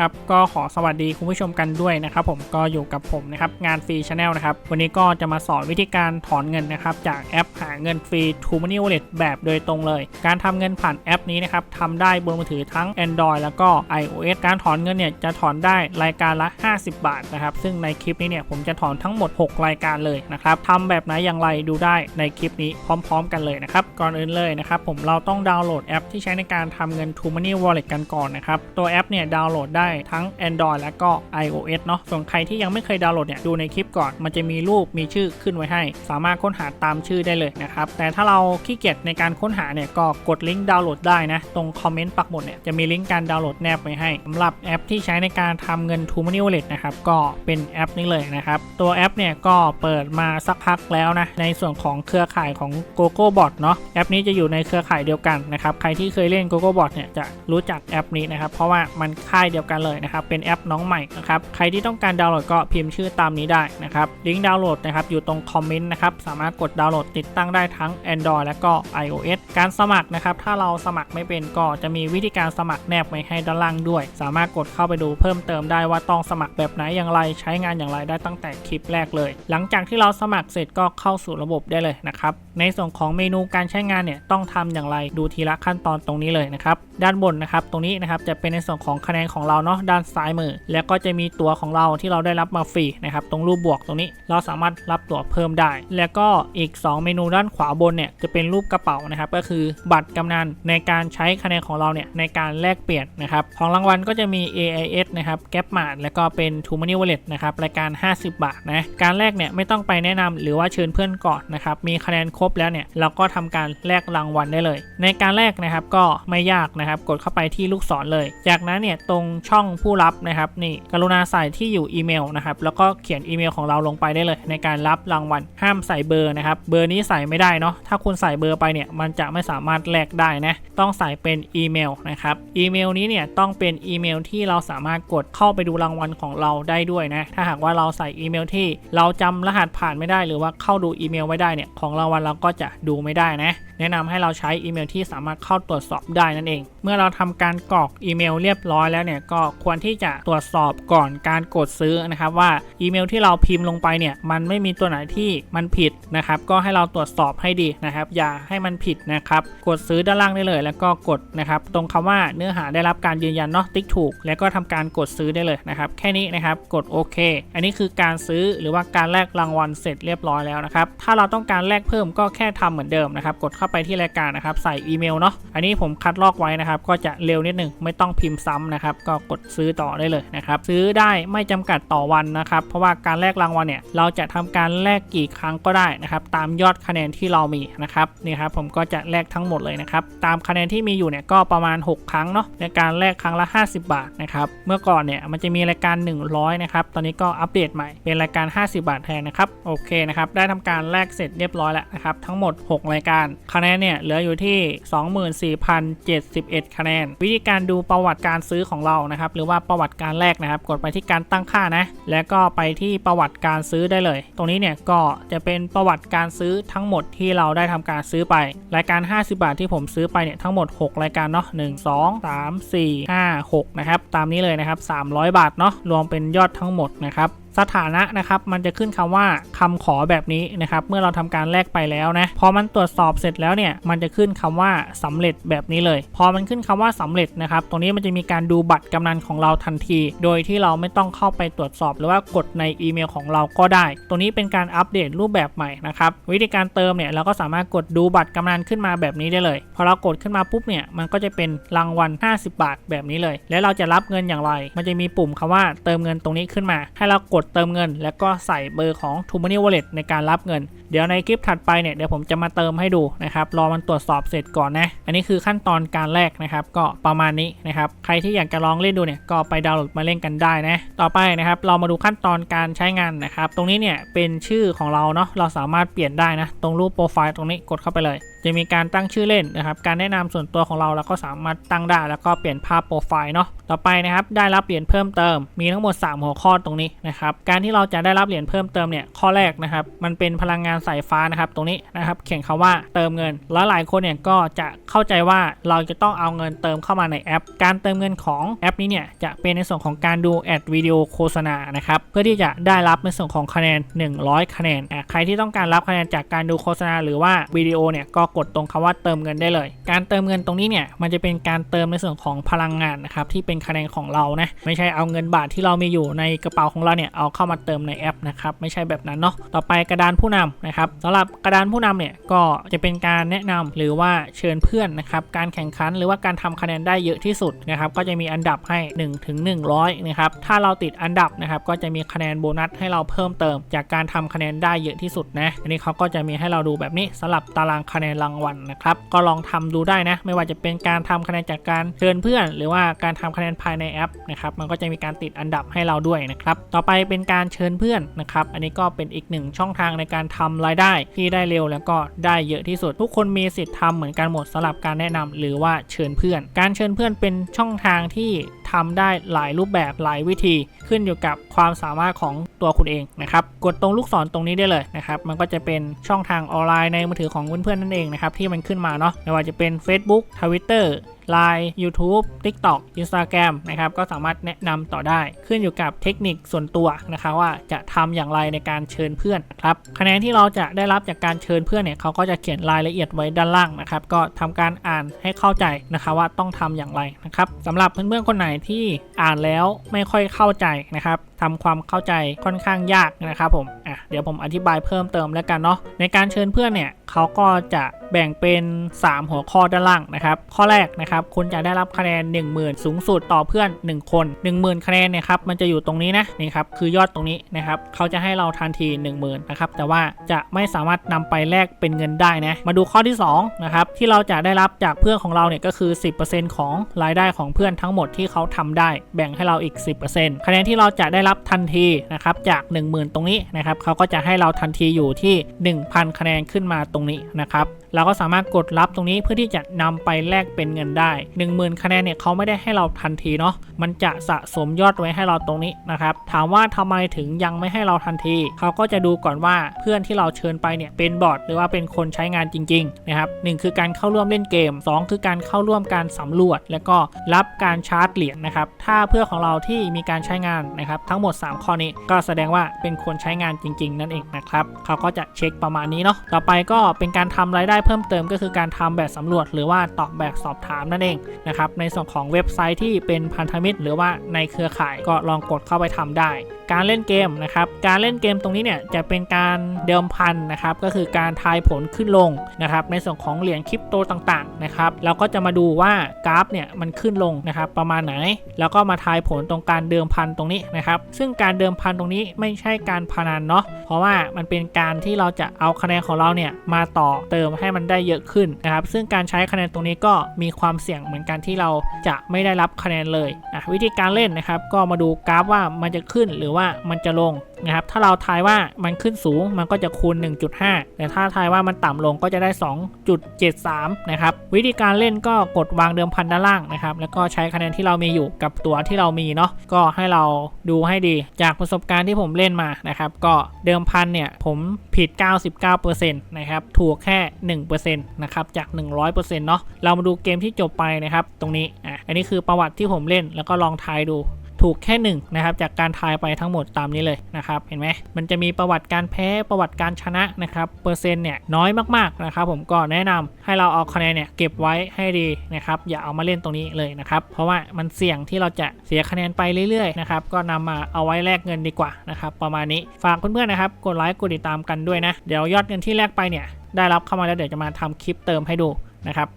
ครับก็ขอสวัสดีคุณผู้ชมกันด้วยนะครับผมก็อยู่กับผมนะครับงานฟรีชาแนลนะครับวันนี้ก็จะมาสอนวิธีการถอนเงินนะครับจากแอปหาเงินฟรี t o Money Wallet แบบโดยตรงเลย การทำเงินผ่านแอปนี้นะครับทำได้บนมือถือทั้ง Android แล้วก็ iOS การถอนเงินเนี่ยจะถอนได้รายการละ 50 บาทนะครับซึ่งในคลิปนี้เนี่ยผมจะถอนทั้งหมด 6 รายการเลยนะครับทำแบบไหนอย่างไรดูได้ในคลิปนี้พร้อม ๆ กันเลยนะครับก่อนอื่นเลยนะครับผมเราต้องดาวน์โหลดแอปที่ใช้ในการทำเงิน t o Money Wallet กันก่อนนะครับตัวแอปเนี่ยดาวน์โหลดได้ทั้ง Android แล้วก็ iOS เนาะส่วนใครที่ยังไม่เคยดาวน์โหลดเนี่ยดูในคลิปก่อน มันจะมีรูปมีชื่อขึ้นไว้ให้ สามารถค้นหาตามชื่อได้เลยนะครับ แต่ถ้าเราขี้เกียจในการค้นหาเนี่ยก็กดลิงก์ดาวน์โหลดได้นะ ตรงคอมเมนต์ปักหมุดเนี่ยจะมีลิงก์การดาวน์โหลดแนบไว้ให้สำหรับแอปที่ใช้ในการทำเงิน t o Money Wallet นะครับก็เป็นแอปนี้เลยนะครับตัวแอปเนี่ยก็เปิดมาสักพักแล้วนะในส่วนของเครือข่ายของ GoGo Bot เนาะแอปนี้จะอยู่ในเครือข่ายเดียวกันนะครับใครที่เคยเล่น GoGo Bot เนี่ยจะรู้จักแอปนี้นะครับเพราะว่ามันค่ายเดียวกันเลยนะครับ เป็นแอปน้องใหม่นะครับ ใครที่ต้องการดาวน์โหลดก็พิมพ์ชื่อตามนี้ได้นะครับ ลิงก์ดาวน์โหลดนะครับอยู่ตรงคอมเมนต์นะครับ สามารถกดดาวน์โหลดติดตั้งได้ทั้ง Android และก็ iOS การสมัครนะครับ ถ้าเราสมัครไม่เป็นก็จะมีวิธีการสมัครแนบไว้ให้ด้านล่างด้วย สามารถกดเข้าไปดูเพิ่มเติมได้ว่าต้องสมัครแบบไหนอย่างไร ใช้งานอย่างไรได้ตั้งแต่คลิปแรกเลย หลังจากที่เราสมัครเสร็จก็เข้าสู่ระบบได้เลยนะครับ ในส่วนของเมนูการใช้งานเนี่ยต้องทำอย่างไรดูทีละขั้นตอนตรงนี้เลยนะครับ ด้านบนนะครับ ตรงนี้นะครับจะเป็นในส่วนของคะแนนของเราเนาะด้านซ้ายมือ แล้วก็จะมีตัวของเราที่เราได้รับมาฟรีนะครับตรงรูปบวกตรงนี้เราสามารถรับตั๋วเพิ่มได้ แล้วก็อีก 2 เมนูด้านขวาบนเนี่ยจะเป็นรูปกระเป๋านะครับก็คือบัตรกำนันในการใช้คะแนนของเราเนี่ยในการแลกเปลี่ยนนะครับของรางวัลก็จะมี AIS นะครับ g a p m a r t แล้วก็เป็น t o Money Wallet นะครับรายการ 50 บาทนะการแลกเนี่ยไม่ต้องไปแนะนำหรือว่าเชิญเพื่อนก่อนนะครับมีคะแนนครบแล้วเนี่ยเราก็ทำการแลกรางวัลได้เลย ในการแลกนะครับก็ไม่ยากนะครับกดเข้าไปที่ลูกศรเลย จากนั้นเนี่ยตรงช่อง่องผู้รับนะครับนี่กรุณาใส่ที่อยู่อีเมลนะครับแล้วก็เขียนอีเมลของเราลงไปได้เลย ในการรับรางวัลห้ามใส่เบอร์นะครับเบอร์นี้ใส่ไม่ได้เนาะถ้าคุณใส่เบอร์ไปเนี่ยมันจะไม่สามารถแลกได้นะต้องใส่เป็นอีเมลนะครับอีเมลนี้เนี่ยต้องเป็นอีเมลที่เราสามารถกดเข้าไปดูรางวัลของเราได้ด้วยนะถ้าหากว่าเราใส่อีเมลที่เราจำรหัสผ่านไม่ได้ หรือว่าเข้าดูอีเมลไม่ได้เนี่ยของรางวัลเราก็จะดูไม่ได้นะแนะนำให้เราใช้อีเมลที่สามารถเข้าตรวจสอบได้นั่นเอง เมื่อเราทำการกรอกอีเมลเรียบร้อยแล้วเนี่ยก็ควรที่จะตรวจสอบก่อนการกดซื้อนะครับว่าอีเมลที่เราพิมพ์ลงไปเนี่ยมันไม่มีตัวไหนที่มันผิดนะครับก็ให้เราตรวจสอบให้ดีนะครับ อย่าให้มันผิดนะครับกดซื้อด้านล่างได้เลย แล้วก็กดนะครับตรงคำว่าเนื้อหาได้รับการยืนยันเนาะติ๊กถูก แล้วก็ทำการกดซื้อได้เลยนะครับแค่นี้นะครับกดโอเค อันนี้คือการซื้อหรือว่าการแลกรางวัลเสร็จเรียบร้อยแล้วนะครับถ้าเราต้องการแลกเพิ่มก็แค่ทำเหมือนเดิมนะครับกดเข้าไปที่รายการนะครับใส่อีเมลเนาะอันนี้ผมคัดลอกไว้นะครับก็จะเร็วนิดหนึ่งไม่ต้องพิมพ์ซ้ำนะครับก็กดซื้อต่อได้เลยนะครับซื้อได้ไม่จำกัดต่อวันนะครับ เพราะว่าการแลกรางวัลเนี่ยเราจะทำการแลกกี่ครั้งก็ได้นะครับตามยอดคะแนนที่เรามีนะครับนี่ครับผมก็จะแลกทั้งหมดเลยนะครับตามคะแนนที่มีอยู่เนี่ยก็ประมาณ 6 ครั้งเนาะในการแลกครั้งละ 50 บาทนะครับเมื่อก่อนเนี่ยมันจะมีรายการ 100นะครับตอนนี้ก็อัปเดตใหม่เป็นรายการ 50 บาทแทนนะครับโอเคนะครับได้ทำการแลกเสร็จเรียบร้อยแล้วนะครับทั้งหมด 6 รายการคะแนนเนี่ยเหลืออยู่ที่ 24,071 คะแนน วิธีการดูประวัติการซื้อของเรานะครับหรือว่าประวัติการแลกนะครับ กดไปที่การตั้งค่านะ แล้วก็ไปที่ประวัติการซื้อได้เลย ตรงนี้เนี่ยก็จะเป็นประวัติการซื้อทั้งหมดที่เราได้ทำการซื้อไป รายการ 50 บาทที่ผมซื้อไปเนี่ยทั้งหมด 6 รายการเนาะ1 2 3 4 5 6นะครับตามนี้เลยนะครับ300 บาทเนาะรวมเป็นยอดทั้งหมดนะครับ สถานะนะครับมันจะขึ้นคำว่าคำขอแบบนี้นะครับ เมื่อเราทำการแลกไปแล้วนะพอมันตรวจสอบเสร็จแล้วเนี่ยมันจะขึ้นคำว่าสำเร็จแบบนี้เลย พอมันขึ้นคำว่าสำเร็จนะครับตรงนี้มันจะมีการดูบัตรกำนันของเราทันที โดยที่เราไม่ต้องเข้าไปตรวจสอบ หรือว่ากดในอีเมลของเราก็ได้ ตรงนี้เป็นการอัปเดตรูปแบบใหม่นะครับวิธีการเติมเนี่ยเราก็สามารถกดดูบัตรกำนันขึ้นมาแบบนี้ได้เลย พอเรากดขึ้นมาปุ๊บเนี่ยมันก็จะเป็นรางวัล 50 บาทแบบนี้เลย แล้วเราจะรับเงินอย่างไร มันจะมีปุ่มคำว่าเติมเงินตรงนี้ขึ้นมา ให้เรากดเติมเงิน แล้วก็ใส่เบอร์ของ t o Money Wallet ในการรับเงิน เดี๋ยวในคลิปถัดไปเนี่ยเดี๋ยวผมจะมาเติมให้ดูนะครับรอมันตรวจสอบเสร็จก่อนนะ อันนี้คือขั้นตอนการแรกนะครับก็ประมาณนี้นะครับใครที่อยากจะลองเล่นดูเนี่ยก็ไปดาวน์โหลดมาเล่นกันได้นะต่อไปนะครับเรามาดูขั้นตอนการใช้งานนะครับตรงนี้เนี่ยเป็นชื่อของเราเนาะเราสามารถเปลี่ยนได้นะตรงรูปโปรไฟล์ตรงนี้กดเข้าไปเลยจะมีการตั้งชื่อเล่นนะครับ การแนะนำส่วนตัวของเราเราก็สามารถตั้งได้ แล้วก็เปลี่ยนภาพโปรไฟล์เนาะ ต่อไปนะครับ ได้รับเหรียญเพิ่มเติม มีทั้งหมด 3 หัวข้อตรงนี้นะครับ การที่เราจะได้รับเหรียญเพิ่มเติมเนี่ย ข้อแรกนะครับ มันเป็นพลังงานสายฟ้านะครับ ตรงนี้นะครับ เขียนคำว่าเติมเงิน แล้วหลายคนเนี่ยก็จะเข้าใจว่าเราจะต้องเอาเงินเติมเข้ามาในแอป การเติมเงินของแอปนี้เนี่ยจะเป็นในส่วนของการดูแอดวิดีโอโฆษณานะครับเพื่อที่จะได้รับในส่วนของคะแนน 100 คะแนนใครที่ต้องการรับคะแนนจากการดูโฆษณาหรือว่าวิดีโอเนี่ยก็กดตรงคำว่าเติมเงินได้เลย การเติมเงินตรงนี้เนี่ยมันจะเป็นการเติมในส่วนของพลังงานนะครับที่เป็นคะแนนของเรานะไม่ใช่เอาเงินบาทที่เรามีอยู่ในกระเป๋าของเราเนี่ยเอาเข้ามาเติมในแอปนะครับไม่ใช่แบบนั้นเนาะต่อไปกระดานผู้นำนะครับสำหรับกระดานผู้นำเนี่ยก็จะเป็นการแนะนำหรือว่าเชิญเพื่อนนะครับการแข่งขันหรือว่าการทำคะแนนได้เยอะที่สุดนะครับก็จะมีอันดับให้1ถึง100นะครับถ้าเราติดอันดับนะครับก็จะมีคะแนนโบนัสให้เราเพิ่มเติม จากการทำคะแนนได้เยอะที่สุดนะอันนี้เขาก็จะมีให้เราดูแบบนี้สำหรับตารางคะแนนรางวัลนะครับก็ลองทำดูได้นะ ไม่ว่าจะเป็นการทำคะแนนจากการเชิญเพื่อน หรือว่าการทำคะแนนภายในแอปนะครับมันก็จะมีการติดอันดับให้เราด้วยนะครับต่อไปเป็นการเชิญเพื่อนนะครับอันนี้ก็เป็นอีกหนึ่งช่องทางในการทำรายได้ที่ได้เร็วแล้วก็ได้เยอะที่สุด ทุกคนมีสิทธิ์ทำเหมือนกันหมดสำหรับการแนะนำหรือว่าเชิญเพื่อน การเชิญเพื่อนเป็นช่องทางที่ทำได้หลายรูปแบบหลายวิธี ขึ้นอยู่กับความสามารถของตัวคุณเองนะครับกดตรงลูกศรตรงนี้ได้เลยนะครับมันก็จะเป็นช่องทางออนไลน์ในมือถือของเพื่อนๆนั่นเองนะครับที่มันขึ้นมาเนาะไม่ว่าจะเป็น Facebook Twitter Line YouTube TikTok Instagram นะครับก็สามารถแนะนำต่อได้ ขึ้นอยู่กับเทคนิคส่วนตัวนะครับว่าจะทำอย่างไรในการเชิญเพื่อนครับคะแนนที่เราจะได้รับจากการเชิญเพื่อนเนี่ยเขาก็จะเขียนรายละเอียดไว้ด้านล่างนะครับก็ทำการอ่านให้เข้าใจนะครับว่าต้องทำอย่างไรนะครับสำหรับเพื่อนๆคนไหนที่อ่านแล้วไม่ค่อยเข้าใจนะครับ ทำความเข้าใจค่อนข้างยากนะครับผมอะเดี๋ยวผมอธิบายเพิ่มเติมแล้วกันเนาะในการเชิญเพื่อนเนี่ยเขาก็จะแบ่งเป็น 3 หัวข้อด้านล่างนะครับ ข้อแรกนะครับคุณจะได้รับคะแนน 10,000 สูงสุดต่อเพื่อน 1 คน 10,000 คะแนนเนี่ยครับมันจะอยู่ตรงนี้นะนี่ครับคือยอดตรงนี้นะครับเขาจะให้เราทันที 10,000นะครับแต่ว่าจะไม่สามารถนำไปแลกเป็นเงินได้นะมาดูข้อที่2นะครับที่เราจะได้รับจากเพื่อนของเราเนี่ยก็คือ 10%ของรายได้ของเพื่อนทั้งหมดที่เขาทำได้ แบ่งให้เราอีก 10%คะแนนที่เราจะได้รับทันทีนะครับจาก 10,000 ตรงนี้นะครับเขาก็จะให้เราทันทีอยู่ที่ 1,000 คะแนนขึ้นมาตรงนี้นะครับ เราก็สามารถกดรับตรงนี้เพื่อที่จะนำไปแลกเป็นเงินได้ 10,000 คะแนนเนี่ยเขาไม่ได้ให้เราทันทีเนาะมันจะสะสมยอดไว้ให้เราตรงนี้นะครับถามว่าทำไมถึงยังไม่ให้เราทันที เขาก็จะดูก่อนว่าเพื่อนที่เราเชิญไปเนี่ยเป็นบอทหรือว่าเป็นคนใช้งานจริงๆนะครับหคือการเข้าร่วมเล่นเกม 2 คือการเข้าร่วมการสำรวจ แล้วก็รับการชาร์จเหรียญนะครับถ้าเพื่อนของเราที่มีการใช้งานนะครับทั้งหมด 3 ข้อนี้ก็แสดงว่าเป็นคนใช้งานจริง ๆ นั่นเองนะครับเขาก็จะเช็คประมาณนี้เนาะต่อไปก็เป็นการทำรายได้เพิ่มเติมก็คือการทำแบบสำรวจ หรือว่าตอบแบบสอบถามนั่นเองนะครับในส่วนของเว็บไซต์ที่เป็นพันธมิตร หรือว่าในเครือข่ายก็ลองกดเข้าไปทำได้ การเล่นเกมนะครับการเล่นเกมตรงนี้เนี่ยจะเป็นการเดิมพันนะครับก็คือการทายผลขึ้นลงนะครับในส่วนของเหรียญคริปโตต่างๆนะครับเราก็จะมาดูว่ากราฟเนี่ยมันขึ้นลงนะครับประมาณไหน แล้วก็มาทายผลตรงการเดิมพันตรงนี้นะครับซึ่งการเดิมพันตรงนี้ไม่ใช่การพนันเนาะเพราะว่ามันเป็นการที่เราจะเอาคะแนนของเราเนี่ยมาต่อเติมให้มันได้เยอะขึ้นนะครับ ซึ่งการใช้คะแนนตรงนี้ก็มีความเสี่ยงเหมือนกันที่เราจะไม่ได้รับคะแนนเลยนะวิธีการเล่นนะครับ ก็มาดูกราฟว่ามันจะขึ้นหรือว่ามันจะลง นะครับ ถ้าเราทายว่ามันขึ้นสูงมันก็จะคูณ 1.5 แต่ถ้าทายว่ามันต่ำลงก็จะได้ 2.73 นะครับ วิธีการเล่นก็กดวางเดิมพันด้านล่างนะครับ แล้วก็ใช้คะแนนที่เรามีอยู่กับตัวที่เรามีเนาะ ก็ให้เราดูให้ดี จากประสบการณ์ที่ผมเล่นมานะครับ ก็เดิมพันเนี่ยผมผิด 99%นะครับ ถูกแค่ 1%นะครับ จาก 100%เนาะ เรามาดูเกมที่จบไปนะครับ ตรงนี้ อะ อันนี้คือประวัติที่ผมเล่นแล้วก็ลองทายดู ถูกแค่1นนะครับ จากการทายไปทั้งหมดตามนี้เลยนะครับ เห็นไหมมันจะมีประวัติการแพ้ประวัติการชนะนะครับ เปอร์เซ็นต์เนี่ยน้อยมากๆนะครับผมก็แนะนำให้เราเอาคะแนนเนี่ยเก็บไว้ให้ดีนะครับ อย่าเอามาเล่นตรงนี้เลยนะครับ เพราะว่ามันเสี่ยงที่เราจะเสียคะแนนไปเรื่อยๆนะครับ ก็นำมาเอาไว้แลกเงินดีกว่านะครับ ประมาณนี้ ฝากเพื่อนๆนะครับ กดไลค์กดติดตามกันด้วยนะ เดี๋ยวยอดเงินที่แลกไปเนี่ยได้รับเข้ามาแล้วเดี๋ยวจะมาทำคลิปเติมให้ดูนะครับ